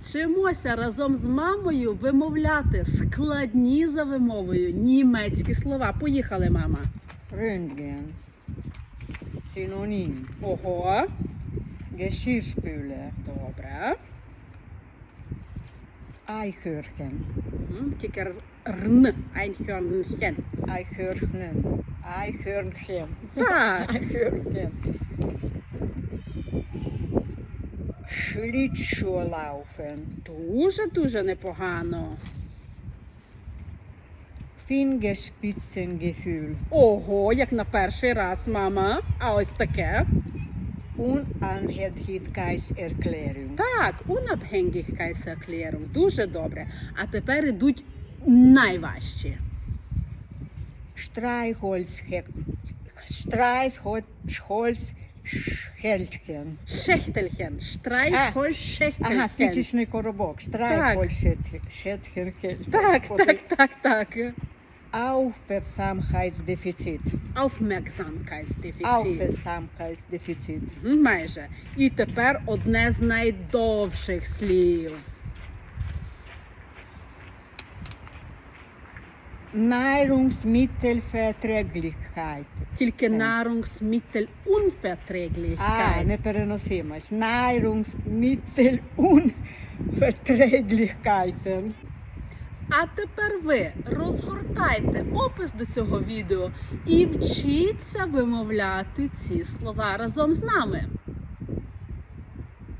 Вчимося разом з мамою вимовляти складні за вимовою німецькі слова. Поїхали, мама. Röntgen. Synonym. Ого, Geschirrspüler. добре. М, Тільки рн, айнхьонхен. Eichhörnchen. Eichhörnchen. Так. Eichhörnchen. Schlittschuhlaufen. Дуже-дуже непогано. Fingerspitzengefühl. Ого, як на перший раз, мама. А ось таке. Unabhängigkeitserklärung. Так, Unabhängigkeitserklärung. Дуже добре. А тепер ідуть найважчі. Streichholzhe Streichholzschälchen. Шехтельхен. Штрайхоль Ага, шехтельхен. спичечний коробок. Streichholzschälchen. Так, так, так, так. Aufmerksamkeitsdefizit. Aufmerksamkeitsdefizit. Aufmerksamkeitsdefizit. Майже. І тепер одне з найдовших слів. Nahrungsmittelverträglichkeit. Тільки. Nahrungsmittelunverträglichkeit. А, непереносимость. Nahrungsmittelunverträglichkeiten. А тепер ви розгортайте опис до цього відео і вчіться вимовляти ці слова разом з нами.